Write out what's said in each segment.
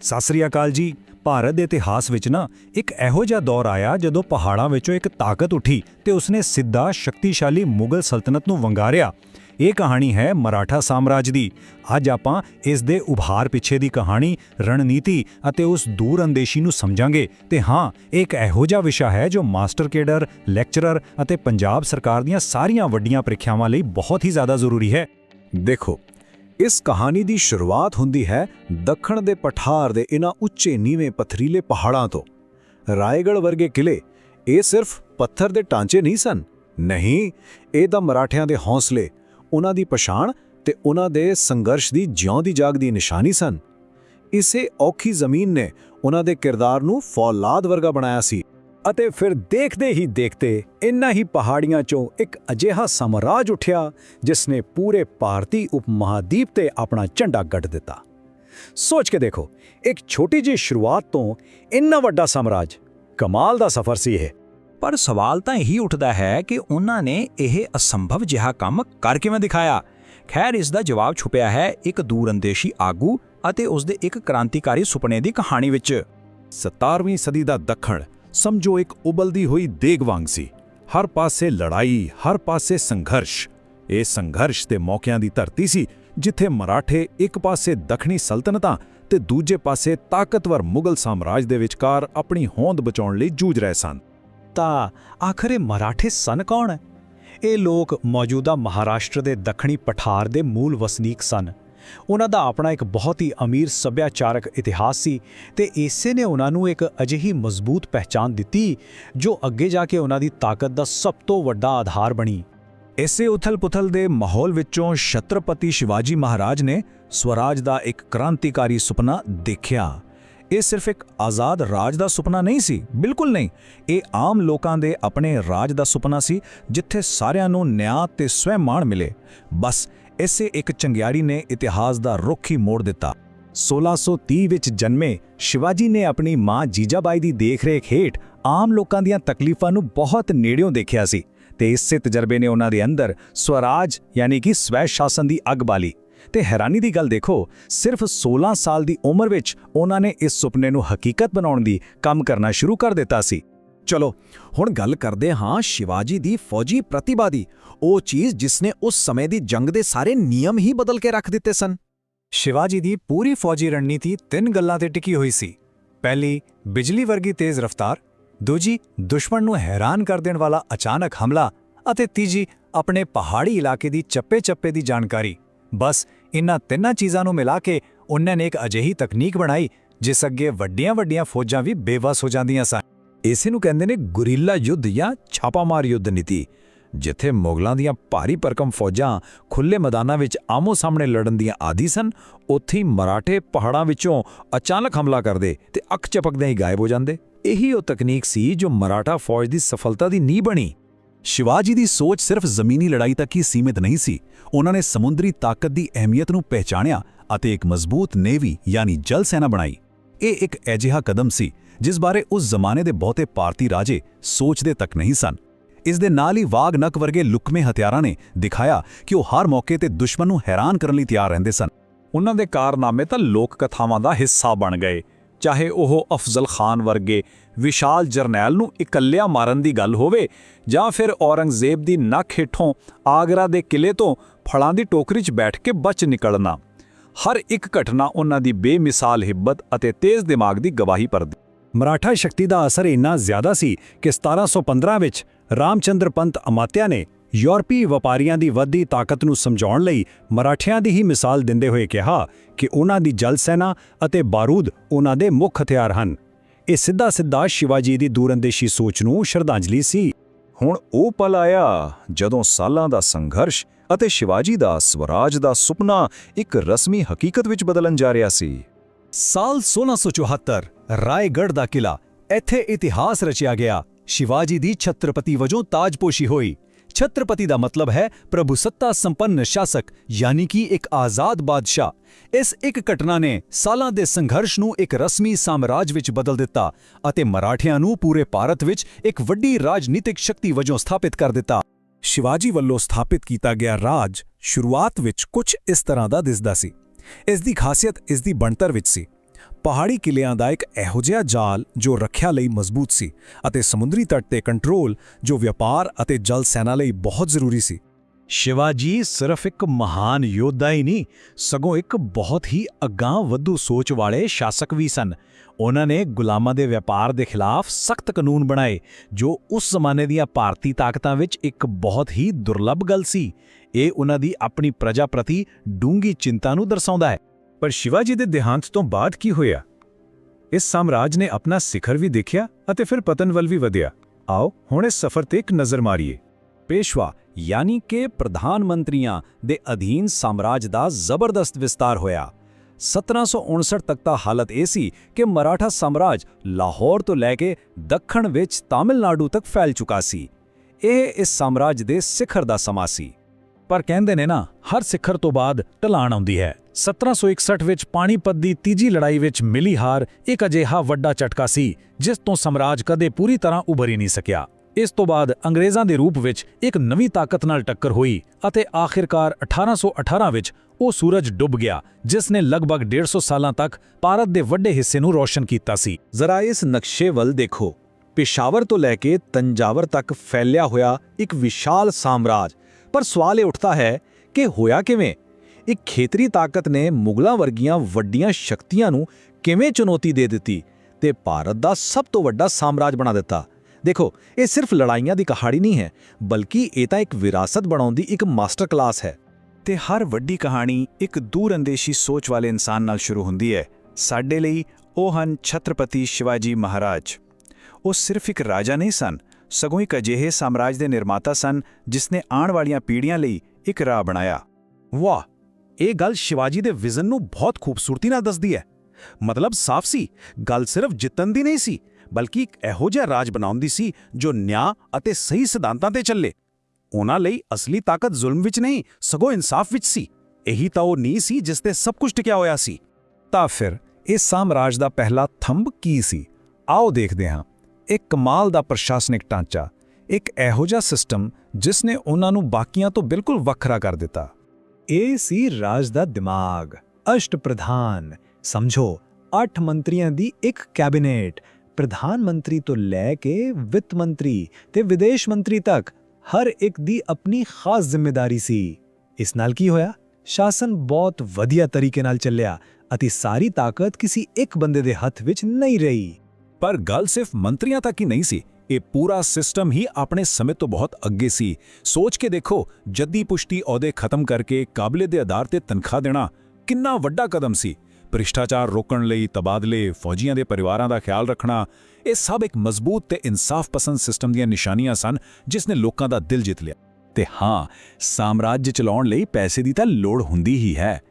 ਸਤਿ ਸ੍ਰੀ ਅਕਾਲ ਜੀ। ਭਾਰਤ ਦੇ ਇਤਿਹਾਸ ਵਿੱਚ ਨਾ ਇੱਕ ਇਹੋ ਜਿਹਾ ਦੌਰ ਆਇਆ ਜਦੋਂ ਪਹਾੜਾਂ ਵਿੱਚੋਂ ਇੱਕ ਤਾਕਤ ਉੱਠੀ ਤੇ ਉਸਨੇ ਸਿੱਧਾ ਸ਼ਕਤੀਸ਼ਾਲੀ ਮੁਗਲ ਸਲਤਨਤ ਨੂੰ ਵੰਗਾਰਿਆ। ਇਹ ਕਹਾਣੀ ਹੈ ਮਰਾਠਾ ਸਾਮਰਾਜ ਦੀ। ਅੱਜ ਆਪਾਂ ਇਸ ਦੇ ਉਭਾਰ ਪਿੱਛੇ ਦੀ ਕਹਾਣੀ, ਰਣਨੀਤੀ ਅਤੇ ਉਸ ਦੂਰ ਅੰਦੇਸ਼ੀ ਨੂੰ ਸਮਝਾਂਗੇ। ਤੇ ਹਾਂ, ਇਹ ਇੱਕ ਇਹੋ ਜਿਹਾ ਵਿਸ਼ਾ ਹੈ ਜੋ ਮਾਸਟਰ ਕੇਡਰ, ਲੈਕਚਰਰ ਅਤੇ ਪੰਜਾਬ ਸਰਕਾਰ ਦੀਆਂ ਸਾਰੀਆਂ ਵੱਡੀਆਂ ਪ੍ਰੀਖਿਆਵਾਂ ਲਈ ਬਹੁਤ ਹੀ ਜ਼ਿਆਦਾ ਜ਼ਰੂਰੀ ਹੈ। ਦੇਖੋ ਇਸ ਕਹਾਣੀ ਦੀ ਸ਼ੁਰੂਆਤ ਹੁੰਦੀ ਹੈ ਦੱਖਣ ਦੇ ਪਠਾਰ ਦੇ ਇਨ੍ਹਾਂ ਉੱਚੇ ਨੀਵੇਂ ਪਥਰੀਲੇ ਪਹਾੜਾਂ ਤੋਂ। ਰਾਏਗੜ ਵਰਗੇ ਕਿਲੇ ਇਹ ਸਿਰਫ ਪੱਥਰ ਦੇ ਟਾਂਚੇ ਨਹੀਂ ਸਨ। ਨਹੀਂ, ਇਹ ਤਾਂ ਮਰਾਠਿਆਂ ਦੇ ਹੌਸਲੇ ਉਹਨਾਂ ਦੀ ਪਛਾਣ ਤੇ ਉਹਨਾਂ ਦੇ ਸੰਘਰਸ਼ ਦੀ ਜਿਉਂ ਦੀ ਜਾਗਦੀ ਨਿਸ਼ਾਨੀ ਸਨ। ਇਸੇ ਔਖੀ ਜ਼ਮੀਨ ਨੇ ਉਹਨਾਂ ਦੇ ਕਿਰਦਾਰ ਨੂੰ ਫੌਲਾਦ ਵਰਗਾ ਬਣਾਇਆ ਸੀ। ਅਤੇ ਫਿਰ ਦੇਖਦੇ ਹੀ ਦੇਖਦੇ ਇਨ੍ਹਾਂ ਹੀ ਪਹਾੜੀਆਂ ਚੋਂ ਇੱਕ ਅਜਿਹਾ ਸਾਮਰਾਜ ਉੱਠਿਆ ਜਿਸ ਨੇ ਪੂਰੇ ਭਾਰਤੀ ਉਪ ਮਹਾਦੀਪ ਤੇ ਆਪਣਾ ਝੰਡਾ ਗੱਡ ਦਿੱਤਾ। ਸੋਚ ਕੇ ਦੇਖੋ ਇੱਕ ਛੋਟੀ ਜਿਹੀ ਸ਼ੁਰੂਆਤ ਤੋਂ ਇੰਨਾ ਵੱਡਾ ਸਾਮਰਾਜ ਕਮਾਲ ਦਾ ਸਫ਼ਰ ਸੀ ਇਹ। ਪਰ ਸਵਾਲ ਤਾਂ ਇਹੀ ਉੱਠਦਾ ਹੈ ਕਿ ਉਹਨਾਂ ਨੇ ਇਹ ਅਸੰਭਵ ਜਿਹਾ ਕੰਮ ਕਰ ਕਿਵੇਂ ਦਿਖਾਇਆ? ਖੈਰ ਇਸ ਦਾ ਜਵਾਬ ਛੁਪਿਆ ਹੈ ਇੱਕ ਦੂਰਅੰਦੇਸ਼ੀ ਆਗੂ ਅਤੇ ਉਸ ਦੇ ਇੱਕ ਕ੍ਰਾਂਤੀਕਾਰੀ ਸੁਪਨੇ ਦੀ ਕਹਾਣੀ ਵਿੱਚ। 17ਵੀਂ ਸਦੀ ਦਾ ਦੱਖਣ ਸਮਝੋ ਇੱਕ ਉਬਲਦੀ ਹੋਈ ਦੇਗ ਵਾਂਗ ਸੀ। ਹਰ ਪਾਸੇ ਲੜਾਈ, ਹਰ ਪਾਸੇ ਸੰਘਰਸ਼। ਇਹ ਸੰਘਰਸ਼ ਦੇ ਮੌਕਿਆਂ ਦੀ ਧਰਤੀ ਸੀ, ਜਿੱਥੇ ਮਰਾਠੇ ਇੱਕ ਪਾਸੇ ਦੱਖਣੀ ਸਲਤਨਤਾਂ ਤੇ ਦੂਜੇ ਪਾਸੇ ਤਾਕਤਵਰ ਮੁਗਲ ਸਾਮਰਾਜ ਦੇ ਵਿਚਕਾਰ ਆਪਣੀ ਹੋਂਦ ਬਚਾਉਣ ਲਈ ਜੂਝ ਰਹੇ ਸਨ। ਤਾਂ ਆਖਰ ਇਹ ਮਰਾਠੇ ਸਨ ਕੌਣ? ਇਹ ਲੋਕ ਮੌਜੂਦਾ ਮਹਾਰਾਸ਼ਟਰ ਦੇ ਦੱਖਣੀ ਪਠਾਰ ਦੇ ਮੂਲ ਵਸਨੀਕ ਸਨ। ਉਹਨਾਂ ਦਾ ਆਪਣਾ ਇੱਕ ਬਹੁਤ ਹੀ ਅਮੀਰ ਸੱਭਿਆਚਾਰਕ ਇਤਿਹਾਸ ਸੀ ਤੇ ਇਸੇ ਨੇ ਉਹਨਾਂ ਨੂੰ ਇੱਕ ਅਜਿਹੀ ਮਜ਼ਬੂਤ ਪਹਿਚਾਨ ਦਿੱਤੀ ਜੋ ਅੱਗੇ ਜਾ ਕੇ ਉਹਨਾਂ ਦੀ ਤਾਕਤ ਦਾ ਸਭ ਤੋਂ ਵੱਡਾ ਆਧਾਰ ਬਣੀ। ਇਸੇ ਉਥਲ-ਪੁਥਲ ਦੇ ਮਾਹੌਲ ਵਿੱਚੋਂ ਛਤਰਪਤੀ ਸ਼ਿਵਾਜੀ ਮਹਾਰਾਜ ਨੇ ਸਵਰਾਜ ਦਾ ਇੱਕ ਕ੍ਰਾਂਤੀਕਾਰੀ ਸੁਪਨਾ ਦੇਖਿਆ। ਇਹ ਸਿਰਫ ਇੱਕ ਆਜ਼ਾਦ ਰਾਜ ਦਾ ਸੁਪਨਾ ਨਹੀਂ ਸੀ, ਬਿਲਕੁਲ ਨਹੀਂ। ਇਹ ਆਮ ਲੋਕਾਂ ਦੇ ਆਪਣੇ ਰਾਜ ਦਾ ਸੁਪਨਾ ਸੀ, ਜਿੱਥੇ ਸਾਰਿਆਂ ਨੂੰ ਨਿਆਂ ਤੇ ਸਵੈਮਾਣ ਮਿਲੇ। ਬਸ ਇਸੇ ਇੱਕ ਚੰਗਿਆੜੀ ਨੇ ਇਤਿਹਾਸ ਦਾ ਰੁੱਖ ਹੀ ਮੋੜ ਦਿੱਤਾ। 1630 ਵਿੱਚ ਜਨਮੇ ਸ਼ਿਵਾਜੀ ਨੇ ਆਪਣੀ ਮਾਂ ਜੀਜਾਬਾਈ ਦੀ ਦੇਖਰੇਖ ਹੇਠ ਆਮ ਲੋਕਾਂ ਦੀਆਂ ਤਕਲੀਫਾਂ ਨੂੰ ਬਹੁਤ ਨੇੜਿਓਂ ਦੇਖਿਆ ਸੀ ਤੇ ਇਸੇ ਤਜਰਬੇ ਨੇ ਉਹਨਾਂ ਦੇ ਅੰਦਰ ਸਵਰਾਜ ਯਾਨੀ ਕਿ ਸਵੈ ਸ਼ਾਸਨ ਦੀ ਅੱਗ ਬਾਲੀ। ਤੇ ਹੈਰਾਨੀ ਦੀ ਗੱਲ ਦੇਖੋ, ਸਿਰਫ 16 ਸਾਲ ਦੀ ਉਮਰ ਵਿੱਚ ਉਹਨਾਂ ਨੇ ਇਸ ਸੁਪਨੇ ਨੂੰ ਹਕੀਕਤ ਬਣਾਉਣ ਦੀ ਕੰਮ ਕਰਨਾ ਸ਼ੁਰੂ ਕਰ ਦਿੱਤਾ ਸੀ। ਚਲੋ, ਹੁਣ ਗੱਲ ਕਰਦੇ ਹਾਂ ਸ਼ਿਵਾਜੀ ਦੀ ਫੌਜੀ ਪ੍ਰਤਿਭਾ ਦੀ। ਉਹ ਚੀਜ਼ ਜਿਸਨੇ ਉਸ ਸਮੇਂ ਦੀ ਜੰਗ ਦੇ ਸਾਰੇ ਨਿਯਮ ਹੀ ਬਦਲ ਕੇ ਰੱਖ ਦਿੱਤੇ ਸਨ। ਸ਼ਿਵਾਜੀ ਦੀ ਪੂਰੀ ਫੌਜੀ ਰਣਨੀਤੀ ਤਿੰਨ ਗੱਲਾਂ ਤੇ ਟਿਕੀ ਹੋਈ ਸੀ। ਪਹਿਲੀ, ਬਿਜਲੀ ਵਰਗੀ ਤੇਜ਼ ਰਫ਼ਤਾਰ। ਦੂਜੀ, ਦੁਸ਼ਮਣ ਨੂੰ ਹੈਰਾਨ ਕਰ ਦੇਣ ਵਾਲਾ ਅਚਾਨਕ ਹਮਲਾ। ਅਤੇ ਤੀਜੀ, ਆਪਣੇ ਪਹਾੜੀ ਇਲਾਕੇ ਦੀ ਚੱਪੇ-ਚੱਪੇ ਦੀ ਜਾਣਕਾਰੀ। ਬਸ, ਇਨ੍ਹਾਂ ਤਿੰਨਾਂ ਚੀਜ਼ਾਂ ਨੂੰ ਮਿਲਾ ਕੇ ਉਹਨਾਂ ਨੇ ਇੱਕ ਅਜਿਹੀ ਤਕਨੀਕ ਬਣਾਈ, ਜਿਸ ਅੱਗੇ ਵੱਡੀਆਂ-ਵੱਡੀਆਂ ਫੌਜਾਂ ਵੀ ਬੇਵਸ ਹੋ ਜਾਂਦੀਆਂ ਸਨ। ਇਸੇ ਨੂੰ ਕਹਿੰਦੇ ਨੇ ਗੁਰੀਲਾ ਯੁੱਧ ਜਾਂ ਛਾਪਾਮਾਰ ਯੁੱਧ ਨੀਤੀ, ਜਿੱਥੇ ਮੁਗਲਾਂ ਦੀਆਂ ਭਾਰੀ ਪਰਕਮ ਫੌਜਾਂ ਖੁੱਲੇ ਮੈਦਾਨਾਂ ਵਿੱਚ ਆਮੋ ਸਾਹਮਣੇ ਲੜਨ ਦੀਆਂ ਆਦੀ ਸਨ, ਉੱਥੇ ਹੀ ਮਰਾਠੇ ਪਹਾੜਾਂ ਵਿੱਚੋਂ ਅਚਾਨਕ ਹਮਲਾ ਕਰਦੇ ਤੇ ਅੱਖ ਚਪਕਦਿਆਂ ਹੀ ਗਾਇਬ ਹੋ ਜਾਂਦੇ। ਇਹੀ ਉਹ ਤਕਨੀਕ ਸੀ ਜੋ ਮਰਾਠਾ ਫੌਜ ਦੀ ਸਫਲਤਾ ਦੀ ਨੀਂਹ ਬਣੀ। ਸ਼ਿਵਾਜੀ ਦੀ ਸੋਚ ਸਿਰਫ ਜ਼ਮੀਨੀ ਲੜਾਈ ਤੱਕ ਹੀ ਸੀਮਿਤ ਨਹੀਂ ਸੀ। ਉਹਨਾਂ ਨੇ ਸਮੁੰਦਰੀ ਤਾਕਤ ਦੀ ਅਹਿਮੀਅਤ ਨੂੰ ਪਹਿਚਾਣਿਆ ਅਤੇ ਇੱਕ ਮਜ਼ਬੂਤ ਨੇਵੀ, ਯਾਨੀ ਜਲ ਸੈਨਾ ਬਣਾਈ। ਇਹ ਇੱਕ ਅਜਿਹਾ ਕਦਮ ਸੀ ਜਿਸ ਬਾਰੇ ਉਸ ਜ਼ਮਾਨੇ ਦੇ ਬਹੁਤੇ ਭਾਰਤੀ ਰਾਜੇ ਸੋਚਦੇ ਤੱਕ ਨਹੀਂ ਸਨ। ਇਸ ਦੇ ਨਾਲ ਹੀ ਵਾਗ ਨਕ ਵਰਗੇ ਲੁਕਮੇ ਹਥਿਆਰਾਂ ਨੇ ਦਿਖਾਇਆ ਕਿ ਉਹ ਹਰ ਮੌਕੇ ਤੇ ਦੁਸ਼ਮਣ ਨੂੰ ਹੈਰਾਨ ਕਰਨ ਲਈ ਤਿਆਰ ਰਹਿੰਦੇ ਸਨ। ਉਹਨਾਂ ਦੇ ਕਾਰਨਾਮੇ ਤਾਂ ਲੋਕ ਕਥਾਵਾਂ ਦਾ ਹਿੱਸਾ ਬਣ ਗਏ। ਚਾਹੇ ਉਹ ਅਫਜ਼ਲ ਖਾਨ ਵਰਗੇ ਵਿਸ਼ਾਲ ਜਰਨੈਲ ਨੂੰ ਇਕੱਲਿਆ ਮਾਰਨ ਦੀ ਗੱਲ ਹੋਵੇ ਜਾਂ ਫਿਰ ਔਰੰਗਜ਼ੇਬ ਦੀ ਨੱਕ ਹੇਠੋਂ ਆਗਰਾ ਦੇ ਕਿਲੇ ਤੋਂ ਫਲਾਂ ਦੀ ਟੋਕਰੀ 'ਚ ਬੈਠ ਕੇ ਬਚ ਨਿਕਲਣਾ। ਹਰ ਇੱਕ ਘਟਨਾ ਉਹਨਾਂ ਦੀ ਬੇਮਿਸਾਲ ਹਿੱਬਤ ਅਤੇ ਤੇਜ਼ ਦਿਮਾਗ ਦੀ ਗਵਾਹੀ ਭਰਦੀ ਮਰਾਠਾ ਸ਼ਕਤੀ ਦਾ ਅਸਰ ਇੰਨਾ ਜ਼ਿਆਦਾ ਸੀ ਕਿ 1715 ਵਿੱਚ ਰਾਮਚੰਦਰ ਪੰਤ ਅਮਾਤਿਆ ਨੇ ਯੂਰਪੀ ਵਪਾਰੀਆਂ ਦੀ ਵੱਧਦੀ ਤਾਕਤ ਨੂੰ ਸਮਝਾਉਣ ਲਈ ਮਰਾਠਿਆਂ ਦੀ ਹੀ ਮਿਸਾਲ ਦਿੰਦੇ ਹੋਏ ਕਿਹਾ ਕਿ ਉਹਨਾਂ ਦੀ ਜਲ ਸੈਨਾ ਅਤੇ ਬਾਰੂਦ ਉਹਨਾਂ ਦੇ ਮੁੱਖ ਹਥਿਆਰ ਹਨ। ਇਹ ਸਿੱਧਾ-ਸਿੱਧਾ ਸ਼ਿਵਾਜੀ ਦੀ ਦੂਰਅੰਦੇਸ਼ੀ ਸੋਚ ਨੂੰ ਸ਼ਰਧਾਂਜਲੀ ਸੀ। ਹੁਣ ਉਹ ਪਲ ਆਇਆ ਜਦੋਂ ਸਾਲਾਂ ਦਾ ਸੰਘਰਸ਼ ਅਤੇ ਸ਼ਿਵਾਜੀ ਦਾ ਸਵਰਾਜ ਦਾ ਸੁਪਨਾ ਇੱਕ ਰਸਮੀ ਹਕੀਕਤ ਵਿੱਚ ਬਦਲਣ ਜਾ ਰਿਹਾ ਸੀ। ਸਾਲ 1674 ਰਾਏਗੜ੍ਹ ਦਾ ਕਿਲਾ ਇੱਥੇ ਇਤਿਹਾਸ ਰਚਿਆ ਗਿਆ। ਸ਼ਿਵਾਜੀ ਦੀ ਛਤਰਪਤੀ ਵਜੋਂ ਤਾਜਪੋਸ਼ੀ ਹੋਈ। ਛਤਰਪਤੀ ਦਾ ਮਤਲਬ ਹੈ ਪ੍ਰਭੂਸੱਤਾ ਸੰਪੰਨ ਸ਼ਾਸਕ, ਯਾਨੀ ਕਿ ਇੱਕ ਆਜ਼ਾਦ ਬਾਦਸ਼ਾਹ। ਇਸ ਇੱਕ ਘਟਨਾ ਨੇ ਸਾਲਾਂ ਦੇ ਸੰਘਰਸ਼ ਨੂੰ ਇੱਕ ਰਸਮੀ ਸਾਮਰਾਜ ਵਿੱਚ ਬਦਲ ਦਿੱਤਾ ਅਤੇ ਮਰਾਠਿਆਂ ਨੂੰ ਪੂਰੇ ਭਾਰਤ ਵਿੱਚ ਇੱਕ ਵੱਡੀ ਰਾਜਨੀਤਿਕ ਸ਼ਕਤੀ ਵਜੋਂ ਸਥਾਪਿਤ ਕਰ ਦਿੱਤਾ। ਸ਼ਿਵਾਜੀ ਵੱਲੋਂ ਸਥਾਪਿਤ ਕੀਤਾ ਗਿਆ ਰਾਜ ਸ਼ੁਰੂਆਤ ਵਿੱਚ ਕੁਝ ਇਸ ਤਰ੍ਹਾਂ ਦਾ ਦਿਸਦਾ ਸੀ। ਇਸ ਦੀ ਖਾਸੀਅਤ ਇਸ ਦੀ ਬਣਤਰ ਵਿੱਚ ਸੀ। ਪਹਾੜੀ ਕਿਲਿਆਂ ਦਾ ਇੱਕ ਇਹੋ ਜਿਹਾ ਜਾਲ ਜੋ ਰੱਖਿਆ ਲਈ ਮਜ਼ਬੂਤ ਸੀ ਅਤੇ ਸਮੁੰਦਰੀ ਤੱਟ ਤੇ ਕੰਟਰੋਲ ਜੋ ਵਪਾਰ ਅਤੇ ਜਲ ਸੈਨਾ ਲਈ ਬਹੁਤ ਜ਼ਰੂਰੀ ਸੀ। ਸ਼ਿਵਾਜੀ ਸਿਰਫ ਇੱਕ ਮਹਾਨ ਯੋਧਾ ਹੀ ਨਹੀਂ ਸਗੋਂ ਇੱਕ ਬਹੁਤ ਹੀ ਅਗਾਂਹ ਵਧੂ ਸੋਚ ਵਾਲੇ ਸ਼ਾਸਕ ਵੀ ਸਨ ਉਹਨਾਂ ਨੇ ਗੁਲਾਮਾਂ ਦੇ ਵਪਾਰ ਦੇ ਖਿਲਾਫ ਸਖਤ ਕਾਨੂੰਨ ਬਣਾਏ ਜੋ ਉਸ ਜ਼ਮਾਨੇ ਦੀਆਂ ਭਾਰਤੀ ਤਾਕਤਾਂ ਵਿੱਚ ਇੱਕ ਬਹੁਤ ਹੀ ਦੁਰਲੱਭ ਗੱਲ ਸੀ ਇਹ ਉਹਨਾਂ ਦੀ ਆਪਣੀ ਪ੍ਰਜਾ ਪ੍ਰਤੀ ਡੂੰਗੀ ਚਿੰਤਾ ਨੂੰ ਦਰਸਾਉਂਦਾ ਹੈ ਪਰ ਸ਼ਿਵਾਜੀ ਦੇ ਦੇਹਾਂਤ ਤੋਂ ਬਾਅਦ ਕੀ ਹੋਇਆ ਇਸ ਸਾਮਰਾਜ ਨੇ ਆਪਣਾ ਸਿਖਰ ਵੀ ਦੇਖਿਆ ਅਤੇ ਫਿਰ ਪਤਨ ਵੱਲ ਵੀ ਵਧਿਆ ਆਓ ਹੁਣ ਇਸ ਸਫ਼ਰ ਤੇ ਇੱਕ ਨਜ਼ਰ ਮਾਰੀਏ ਪੇਸ਼ਵਾ, ਯਾਨੀ ਕਿ ਪ੍ਰਧਾਨ ਮੰਤਰੀਆਂ ਦੇ ਅਧੀਨ ਸਾਮਰਾਜ ਦਾ ਜ਼ਬਰਦਸਤ ਵਿਸਤਾਰ ਹੋਇਆ। 1759 ਤੱਕ ਤਾਂ ਹਾਲਤ ਇਹ ਸੀ ਕਿ ਮਰਾਠਾ ਸਾਮਰਾਜ ਲਾਹੌਰ ਤੋਂ ਲੈ ਕੇ ਦੱਖਣ ਵਿੱਚ ਤਾਮਿਲਨਾਡੂ ਤੱਕ ਫੈਲ ਚੁੱਕਾ ਸੀ। ਇਹ ਇਸ ਸਾਮਰਾਜ ਦੇ ਸਿਖਰ ਦਾ ਸਮਾਂ ਸੀ। ਪਰ ਕਹਿੰਦੇ ਨੇ ਨਾ, ਹਰ ਸਿਖਰ ਤੋਂ ਬਾਅਦ ਢਲਾਣ ਆਉਂਦੀ ਹੈ। 1761 ਵਿੱਚ ਪਾਣੀਪਤ ਦੀ ਤੀਜੀ ਲੜਾਈ ਵਿੱਚ ਮਿਲੀ ਹਾਰ ਇੱਕ ਅਜਿਹਾ ਵੱਡਾ ਝਟਕਾ ਸੀ, ਜਿਸ ਤੋਂ ਸਮਰਾਜ ਕਦੇ ਪੂਰੀ ਤਰ੍ਹਾਂ ਉਭਰ ਹੀ ਨਹੀਂ ਸਕਿਆ। ਇਸ ਤੋਂ ਬਾਅਦ ਅੰਗਰੇਜ਼ਾਂ ਦੇ ਰੂਪ ਵਿੱਚ ਇੱਕ ਨਵੀਂ ਤਾਕਤ ਨਾਲ ਟੱਕਰ ਹੋਈ ਅਤੇ ਆਖਿਰਕਾਰ 1818 ਵਿੱਚ ਉਹ ਸੂਰਜ ਡੁੱਬ ਗਿਆ, ਜਿਸ ਨੇ ਲਗਭਗ 150 ਸਾਲਾਂ ਤੱਕ ਭਾਰਤ ਦੇ ਵੱਡੇ ਹਿੱਸੇ ਨੂੰ ਰੋਸ਼ਨ ਕੀਤਾ ਸੀ। ਜ਼ਰਾ ਇਸ ਨਕਸ਼ੇ ਵੱਲ ਦੇਖੋ। ਪਿਸ਼ਾਵਰ ਤੋਂ ਲੈ ਕੇ ਤੰਜਾਵਰ ਤੱਕ ਫੈਲਿਆ ਹੋਇਆ ਇੱਕ ਵਿਸ਼ਾਲ ਸਾਮਰਾਜ। ਪਰ ਸਵਾਲ ਇਹ ਉੱਠਦਾ ਹੈ ਕਿ ਹੋਇਆ ਕਿਵੇਂ? ਇੱਕ ਖੇਤਰੀ ਤਾਕਤ ਨੇ ਮੁਗਲਾਂ ਵਰਗੀਆਂ ਵੱਡੀਆਂ ਸ਼ਕਤੀਆਂ ਨੂੰ ਕਿਵੇਂ ਚੁਣੌਤੀ ਦੇ ਦਿੱਤੀ ਤੇ ਭਾਰਤ ਦਾ ਸਭ ਤੋਂ ਵੱਡਾ ਸਾਮਰਾਜ ਬਣਾ ਦਿੱਤਾ? ਦੇਖੋ ਇਹ ਸਿਰਫ ਲੜਾਈਆਂ ਦੀ ਕਹਾਣੀ ਨਹੀਂ ਹੈ ਬਲਕਿ ਇਹ ਤਾਂ ਇੱਕ ਵਿਰਾਸਤ ਬਣਾਉਣ ਦੀ ਇੱਕ ਮਾਸਟਰ ਕਲਾਸ ਹੈ। ਤੇ ਹਰ ਵੱਡੀ ਕਹਾਣੀ ਇੱਕ ਦੂਰਅੰਦੇਸ਼ੀ ਸੋਚ ਵਾਲੇ ਇਨਸਾਨ ਨਾਲ ਸ਼ੁਰੂ ਹੁੰਦੀ ਹੈ। ਸਾਡੇ ਲਈ ਉਹ ਹਨ ਛਤਰਪਤੀ ਸ਼ਿਵਾਜੀ ਮਹਾਰਾਜ। ਉਹ ਸਿਰਫ ਇੱਕ ਰਾਜਾ ਨਹੀਂ ਸਨ ਸਗੋਂ ਇੱਕ ਅਜਿਹੇ ਸਾਮਰਾਜ ਦੇ ਨਿਰਮਾਤਾ ਸਨ ਜਿਸ ਨੇ ਆਉਣ ਵਾਲੀਆਂ ਪੀੜ੍ਹੀਆਂ ਲਈ ਇੱਕ ਰਾਹ ਬਣਾਇਆ। ਵਾਹ! ਇਹ ਗੱਲ ਸ਼ਿਵਾਜੀ ਦੇ ਵਿਜ਼ਨ ਨੂੰ ਬਹੁਤ ਖੂਬਸੂਰਤੀ ਨਾਲ ਦੱਸਦੀ ਹੈ। ਮਤਲਬ ਸਾਫ਼ ਸੀ ਗੱਲ ਸਿਰਫ ਜਿੱਤਣ ਦੀ ਨਹੀਂ ਸੀ ਬਲਕਿ ਇੱਕ ਇਹੋ ਜਿਹਾ ਰਾਜ ਬਣਾਉਂਦੀ ਸੀ ਜੋ ਨਿਆਂ ਅਤੇ ਸਹੀ ਸਿਧਾਂਤਾਂ ਤੇ ਚੱਲੇ। ਉਹਨਾਂ ਲਈ ਅਸਲੀ ਤਾਕਤ ਜ਼ੁਲਮ ਵਿੱਚ ਨਹੀਂ, ਸਗੋਂ ਇਨਸਾਫ ਵਿੱਚ ਸੀ। ਇਹੀ ਤਾਂ ਉਹ ਨੀਂਹ ਸੀ ਜਿਸ ਤੇ ਸਭ ਕੁਝ ਟਿਕਿਆ ਹੋਇਆ ਸੀ। ਤਾਂ ਫਿਰ ਇਸ ਸਾਮਰਾਜ ਦਾ ਪਹਿਲਾ ਥੰਬ ਕੀ ਸੀ? ਆਓ ਦੇਖਦੇ ਹਾਂ। ਇੱਕ ਕਮਾਲ ਦਾ ਪ੍ਰਸ਼ਾਸਨਿਕ ਢਾਂਚਾ, ਇੱਕ ਇਹੋ ਜਿਹਾ ਸਿਸਟਮ ਜਿਸ ਨੇ ਉਹਨਾਂ ਨੂੰ ਬਾਕੀਆਂ ਤੋਂ ਬਿਲਕੁਲ ਵੱਖਰਾ ਕਰ ਦਿੱਤਾ। ਇਹ ਸੀ ਰਾਜ ਦਾ ਦਿਮਾਗ। ਅਸ਼ਟ ਪ੍ਰਧਾਨ ਸਮਝੋ, ਅੱਠ ਮੰਤਰੀਆਂ ਦੀ ਇੱਕ ਕੈਬਨਿਟ ਪ੍ਰਧਾਨ ਮੰਤਰੀ ਤੋਂ ਲੈ ਕੇ ਵਿੱਤ ਮੰਤਰੀ ਤੇ ਵਿਦੇਸ਼ ਮੰਤਰੀ ਤੱਕ ਹਰ ਇੱਕ ਦੀ ਆਪਣੀ ਖਾਸ ਜ਼ਿੰਮੇਵਾਰੀ ਸੀ। ਇਸ ਨਾਲ ਕੀ ਹੋਇਆ? ਸ਼ਾਸਨ ਬਹੁਤ ਵਧੀਆ ਤਰੀਕੇ ਨਾਲ ਚੱਲਿਆ ਅਤੇ ਸਾਰੀ ਤਾਕਤ ਕਿਸੇ ਇੱਕ ਬੰਦੇ ਦੇ ਹੱਥ ਵਿੱਚ ਨਹੀਂ ਰਹੀ। ਪਰ ਗੱਲ ਸਿਰਫ ਮੰਤਰੀਆਂ ਤੱਕ ਹੀ ਨਹੀਂ ਸੀ। ਇਹ ਪੂਰਾ ਸਿਸਟਮ ਹੀ ਆਪਣੇ ਸਮੇਂ ਤੋਂ ਬਹੁਤ ਅੱਗੇ ਸੀ। ਸੋਚ ਕੇ ਦੇਖੋ, ਜੱਦੀ ਪੁਸ਼ਤੀ ਅਹੁਦੇ ਖਤਮ ਕਰਕੇ ਕਾਬਲੇ ਦੇ ਆਧਾਰ ਤੇ ਤਨਖਾਹ ਦੇਣਾ ਕਿੰਨਾ ਵੱਡਾ ਕਦਮ ਸੀ। ਭ੍ਰਿਸ਼ਟਾਚਾਰ ਰੋਕਣ ਲਈ ਤਬਾਦਲੇ, ਫੌਜੀਆਂ ਦੇ ਪਰਿਵਾਰਾਂ ਦਾ ਖਿਆਲ ਰੱਖਣਾ, ਇਹ ਸਭ ਇੱਕ ਮਜ਼ਬੂਤ ਤੇ ਇਨਸਾਫ ਪਸੰਦ ਸਿਸਟਮ ਦੀਆਂ ਨਿਸ਼ਾਨੀਆਂ ਸਨ, ਜਿਸ ਨੇ ਲੋਕਾਂ ਦਾ ਦਿਲ ਜਿੱਤ ਲਿਆ। ਤੇ ਹਾਂ, ਸਾਮਰਾਜ ਚਲਾਉਣ ਲਈ ਪੈਸੇ ਦੀ ਤਾਂ ਲੋੜ ਹੁੰਦੀ ਹੀ ਹੈ।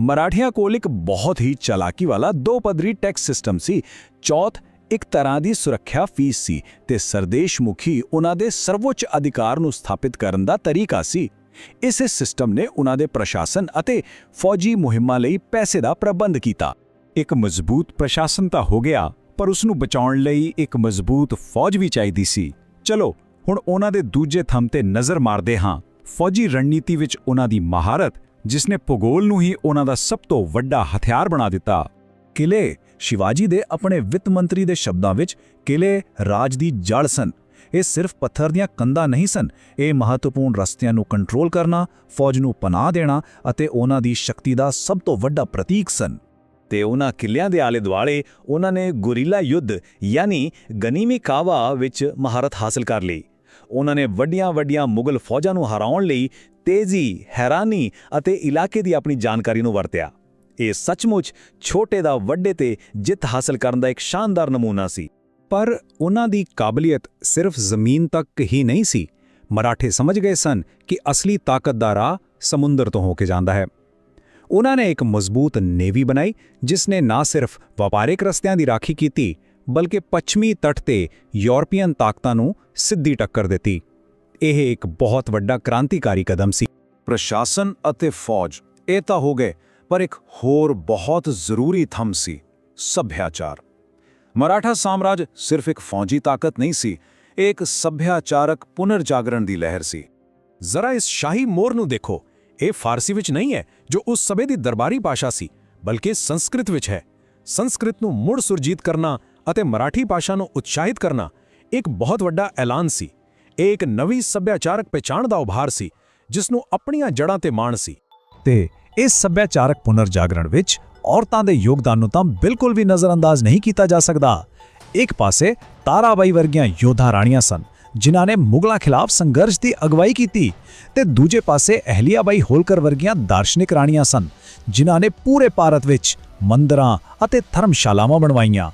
ਮਰਾਠਿਆਂ ਕੋਲ ਇੱਕ ਬਹੁਤ ਹੀ ਚਾਲਾਕੀ ਵਾਲਾ ਦੋ ਪਦਰੀ ਟੈਕਸ ਸਿਸਟਮ ਸੀ। ਚੌਥ ਇੱਕ ਤਰ੍ਹਾਂ ਦੀ ਸੁਰੱਖਿਆ ਫੀਸ ਸੀ ਤੇ ਸਰਦੇਸ਼ ਮੁਖੀ ਉਹਨਾਂ ਦੇ ਸਰਵੋੱਚ ਅਧਿਕਾਰ ਨੂੰ ਸਥਾਪਿਤ ਕਰਨ ਦਾ ਤਰੀਕਾ ਸੀ। ਇਸੇ ਸਿਸਟਮ ਨੇ ਉਹਨਾਂ ਦੇ ਪ੍ਰਸ਼ਾਸਨ ਅਤੇ ਫੌਜੀ ਮੁਹਿੰਮਾਂ ਲਈ ਪੈਸੇ ਦਾ ਪ੍ਰਬੰਧ ਕੀਤਾ। ਇੱਕ ਮਜ਼ਬੂਤ ਪ੍ਰਸ਼ਾਸਨ ਤਾਂ ਹੋ ਗਿਆ, ਪਰ ਉਸ ਨੂੰ ਬਚਾਉਣ ਲਈ ਇੱਕ ਮਜ਼ਬੂਤ ਫੌਜ ਵੀ ਚਾਹੀਦੀ ਸੀ। ਚਲੋ, ਹੁਣ ਉਹਨਾਂ ਦੇ ਦੂਜੇ ਥੰਮ ਤੇ ਨਜ਼ਰ ਮਾਰਦੇ ਹਾਂ। ਫੌਜੀ ਰਣਨੀਤੀ ਵਿੱਚ ਉਹਨਾਂ ਦੀ ਮਹਾਰਤ, ਜਿਸ ਨੇ ਭੂਗੋਲ ਨੂੰ ਹੀ ਉਹਨਾਂ ਦਾ ਸਭ ਤੋਂ ਵੱਡਾ ਹਥਿਆਰ ਬਣਾ ਦਿੱਤਾ। ਕਿਲੇ ਸ਼ਿਵਾਜੀ ਦੇ ਆਪਣੇ ਵਿੱਤ ਮੰਤਰੀ ਦੇ ਸ਼ਬਦਾਂ ਵਿੱਚ ਕਿਲੇ ਰਾਜ ਦੀ ਜੜ ਸਨ। ਇਹ ਸਿਰਫ ਪੱਥਰ ਦੀਆਂ ਕੰਧਾਂ ਨਹੀਂ ਸਨ। ਇਹ ਮਹੱਤਵਪੂਰਨ ਰਸਤਿਆਂ ਨੂੰ ਕੰਟਰੋਲ ਕਰਨਾ ਫੌਜ ਨੂੰ ਪਨਾਹ ਦੇਣਾ ਅਤੇ ਉਹਨਾਂ ਦੀ ਸ਼ਕਤੀ ਦਾ ਸਭ ਤੋਂ ਵੱਡਾ ਪ੍ਰਤੀਕ ਸਨ। ਤੇ ਉਹਨਾਂ ਕਿਲਿਆਂ ਦੇ ਆਲੇ ਦੁਆਲੇ ਉਹਨਾਂ ਨੇ ਗੁਰੀਲਾ ਯੁੱਧ ਯਾਨੀ ਗਨੀਮੀ ਕਾਵਾ ਵਿੱਚ ਮਹਾਰਤ ਹਾਸਲ ਕਰ ਲਈ। ਉਹਨਾਂ ਨੇ ਵੱਡੀਆਂ-ਵੱਡੀਆਂ ਮੁਗਲ ਫੌਜਾਂ ਨੂੰ ਹਰਾਉਣ ਲਈ ਤੇਜ਼ੀ, ਹੈਰਾਨੀ ਅਤੇ ਇਲਾਕੇ ਦੀ ਆਪਣੀ ਜਾਣਕਾਰੀ ਨੂੰ ਵਰਤਿਆ। ਇਹ ਸੱਚਮੁੱਚ ਛੋਟੇ ਦਾ ਵੱਡੇ ਤੇ ਜਿੱਤ ਹਾਸਲ ਕਰਨ ਦਾ ਇੱਕ ਸ਼ਾਨਦਾਰ ਨਮੂਨਾ ਸੀ। ਪਰ ਉਹਨਾਂ ਦੀ ਕਾਬਲੀਅਤ ਸਿਰਫ ਜ਼ਮੀਨ ਤੱਕ ਹੀ ਨਹੀਂ ਸੀ। ਮਰਾਠੇ ਸਮਝ ਗਏ ਸਨ ਕਿ ਅਸਲੀ ਤਾਕਤ ਦਾ ਰਾਹ ਸਮੁੰਦਰ ਤੋਂ ਹੋ ਕੇ ਜਾਂਦਾ ਹੈ। ਉਹਨਾਂ ਨੇ ਇੱਕ ਮਜ਼ਬੂਤ ਨੇਵੀ ਬਣਾਈ, ਜਿਸ ਨੇ ਨਾ ਸਿਰਫ ਵਪਾਰਿਕ ਰਸਤਿਆਂ ਦੀ ਰਾਖੀ ਕੀਤੀ, ਬਲਕਿ ਪੱਛਮੀ ਤੱਟ ਤੇ ਯੂਰਪੀਅਨ ਤਾਕਤਾਂ ਨੂੰ ਸਿੱਧੀ ਟੱਕਰ ਦਿੱਤੀ। ਇਹ ਇੱਕ ਬਹੁਤ ਵੱਡਾ ਕ੍ਰਾਂਤੀਕਾਰੀ ਕਦਮ ਸੀ। ਪ੍ਰਸ਼ਾਸਨ ਅਤੇ ਫੌਜ, ਇਹ ਤਾਂ ਹੋ ਗਏ, ਪਰ ਇੱਕ ਹੋਰ ਬਹੁਤ ਜ਼ਰੂਰੀ ਥੰਮ ਸੀ, ਸੱਭਿਆਚਾਰ। ਮਰਾਠਾ ਸਾਮਰਾਜ ਸਿਰਫ ਇੱਕ ਫੌਜੀ ਤਾਕਤ ਨਹੀਂ ਸੀ, ਇਹ ਇੱਕ ਸੱਭਿਆਚਾਰਕ ਪੁਨਰਜਾਗਰਣ ਦੀ ਲਹਿਰ ਸੀ। ਜ਼ਰਾ ਇਸ ਸ਼ਾਹੀ ਮੋਰ ਨੂੰ ਦੇਖੋ, ਇਹ ਫਾਰਸੀ ਵਿੱਚ ਨਹੀਂ ਹੈ, ਜੋ ਉਸ ਸਮੇਂ ਦੀ ਦਰਬਾਰੀ ਭਾਸ਼ਾ ਸੀ, ਬਲਕਿ ਸੰਸਕ੍ਰਿਤ ਵਿੱਚ ਹੈ। ਸੰਸਕ੍ਰਿਤ ਨੂੰ ਮੁੜ ਸੁਰਜੀਤ ਕਰਨਾ ਅਤੇ ਮਰਾਠੀ ਭਾਸ਼ਾ ਨੂੰ ਉਤਸ਼ਾਹਿਤ ਕਰਨਾ ਇੱਕ ਬਹੁਤ ਵੱਡਾ ਐਲਾਨ ਸੀ। ਇਹ ਇੱਕ ਨਵੀਂ ਸੱਭਿਆਚਾਰਕ ਪਛਾਣ ਦਾ ਉਭਾਰ ਸੀ ਜਿਸ ਨੂੰ ਆਪਣੀਆਂ ਜੜ੍ਹਾਂ ਤੇ ਮਾਣ ਸੀ। ਤੇ ਇਸ ਸੱਭਿਆਚਾਰਕ ਪੁਨਰ ਜਾਗਰਣ ਵਿੱਚ ਔਰਤਾਂ ਦੇ ਯੋਗਦਾਨ ਨੂੰ ਤਾਂ ਬਿਲਕੁਲ ਵੀ ਨਜ਼ਰਅੰਦਾਜ਼ ਨਹੀਂ ਕੀਤਾ ਜਾ ਸਕਦਾ। ਇੱਕ ਪਾਸੇ ਤਾਰਾਬਾਈ ਵਰਗੀਆਂ ਯੋਧਾ ਰਾਣੀਆਂ ਸਨ, ਜਿਨ੍ਹਾਂ ਨੇ ਮੁਗਲਾਂ ਖਿਲਾਫ ਸੰਘਰਸ਼ ਦੀ ਅਗਵਾਈ ਕੀਤੀ, ਤੇ ਦੂਜੇ ਪਾਸੇ ਅਹਲੀਆਬਾਈ ਹੋਲਕਰ ਵਰਗੀਆਂ ਦਾਰਸ਼ਨਿਕ ਰਾਣੀਆਂ ਸਨ, ਜਿਨ੍ਹਾਂ ਨੇ ਪੂਰੇ ਭਾਰਤ ਵਿੱਚ ਮੰਦਰਾਂ ਅਤੇ ਧਰਮਸ਼ਾਲਾਵਾਂ ਬਣਵਾਈਆਂ।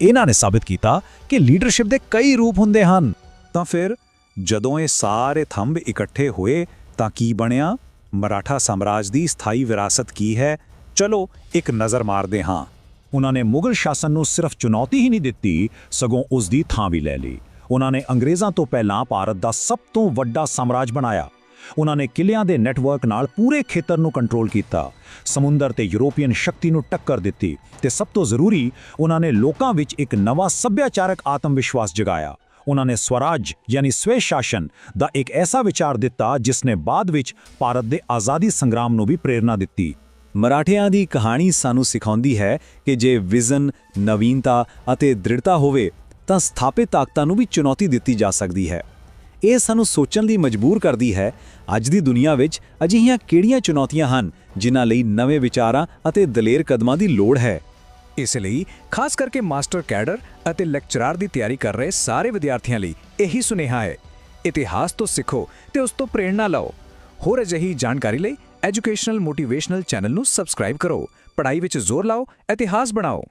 ਇਹਨਾਂ ਨੇ ਸਾਬਿਤ ਕੀਤਾ ਕਿ ਲੀਡਰਸ਼ਿਪ ਦੇ ਕਈ ਰੂਪ ਹੁੰਦੇ ਹਨ। ਤਾਂ ਫਿਰ ਜਦੋਂ ਇਹ ਸਾਰੇ ਥੰਬ ਇਕੱਠੇ ਹੋਏ ਤਾਂ ਕੀ ਬਣਿਆ? ਮਰਾਠਾ ਸਾਮਰਾਜ ਦੀ ਸਥਾਈ ਵਿਰਾਸਤ ਕੀ ਹੈ? ਚਲੋ, ਇੱਕ ਨਜ਼ਰ ਮਾਰਦੇ ਹਾਂ। ਉਹਨਾਂ ਨੇ ਮੁਗਲ ਸ਼ਾਸਨ ਨੂੰ ਸਿਰਫ ਚੁਣੌਤੀ ਹੀ ਨਹੀਂ ਦਿੱਤੀ, ਸਗੋਂ ਉਸ ਦੀ ਥਾਂ ਵੀ ਲੈ ਲਈ। ਉਹਨਾਂ ਨੇ ਅੰਗਰੇਜ਼ਾਂ ਤੋਂ ਪਹਿਲਾਂ ਭਾਰਤ ਦਾ ਸਭ ਤੋਂ ਵੱਡਾ ਸਾਮਰਾਜ ਬਣਾਇਆ। ਉਹਨਾਂ ਨੇ ਕਿਲਿਆਂ ਦੇ ਨੈਟਵਰਕ ਨਾਲ ਪੂਰੇ ਖੇਤਰ ਨੂੰ ਕੰਟਰੋਲ ਕੀਤਾ। ਸਮੁੰਦਰ ਤੇ ਯੂਰੋਪੀਅਨ ਸ਼ਕਤੀ ਨੂੰ ਟੱਕਰ ਦਿੱਤੀ ਤੇ ਸਭ ਤੋਂ ਜ਼ਰੂਰੀ, ਉਹਨਾਂ ਨੇ ਲੋਕਾਂ ਵਿੱਚ ਇੱਕ ਨਵਾਂ ਸੱਭਿਆਚਾਰਕ ਆਤਮ ਵਿਸ਼ਵਾਸ ਜਗਾਇਆ। ਉਹਨਾਂ ਨੇ ਸਵਰਾਜ, ਯਾਨੀ ਸਵੈ ਸ਼ਾਸਨ, ਦਾ ਇੱਕ ਐਸਾ ਵਿਚਾਰ ਦਿੱਤਾ ਜਿਸ ਨੇ ਬਾਅਦ ਵਿੱਚ ਭਾਰਤ ਦੇ ਆਜ਼ਾਦੀ ਸੰਗਰਾਮ ਨੂੰ ਵੀ ਪ੍ਰੇਰਣਾ ਦਿੱਤੀ। ਮਰਾਠਿਆਂ ਦੀ ਕਹਾਣੀ ਸਾਨੂੰ ਸਿਖਾਉਂਦੀ ਹੈ ਕਿ ਜੇ ਵਿਜ਼ਨ, ਨਵੀਨਤਾ ਅਤੇ ਦ੍ਰਿੜਤਾ ਹੋਵੇ, ਤਾਂ ਸਥਾਪਿਤ ਤਾਕਤਾਂ ਨੂੰ ਵੀ ਚੁਣੌਤੀ ਦਿੱਤੀ ਜਾ ਸਕਦੀ ਹੈ। ਇਹ ਸਾਨੂੰ ਸੋਚਣ ਲਈ ਮਜਬੂਰ ਕਰਦੀ ਹੈ, ਅੱਜ ਦੀ ਦੁਨੀਆ ਵਿੱਚ ਅਜਿਹੀਆਂ ਕਿਹੜੀਆਂ ਚੁਣੌਤੀਆਂ ਹਨ ਜਿਨ੍ਹਾਂ ਲਈ ਨਵੇਂ ਵਿਚਾਰਾਂ ਅਤੇ ਦਲੇਰ ਕਦਮਾਂ ਦੀ ਲੋੜ ਹੈ? ਇਸ ਲਈ, ਖਾਸ ਕਰਕੇ ਮਾਸਟਰ ਕੈਡਰ ਅਤੇ ਲੈਕਚਰਰ ਦੀ ਤਿਆਰੀ ਕਰ ਰਹੇ ਸਾਰੇ ਵਿਦਿਆਰਥੀਆਂ ਲਈ ਇਹੀ ਸੁਨੇਹਾ ਹੈ। ਇਤਿਹਾਸ ਤੋਂ ਸਿੱਖੋ ਤੇ ਉਸ ਤੋਂ ਪ੍ਰੇਰਣਾ ਲਓ। ਹੋਰ ਅਜਿਹੀ ਜਾਣਕਾਰੀ ਲਈ ਐਜੂਕੇਸ਼ਨਲ ਮੋਟੀਵੇਸ਼ਨਲ ਚੈਨਲ ਨੂੰ ਸਬਸਕ੍ਰਾਈਬ ਕਰੋ। ਪੜ੍ਹਾਈ ਵਿੱਚ ਜ਼ੋਰ ਲਾਓ ਇਤਿਹਾਸ ਬਣਾਓ।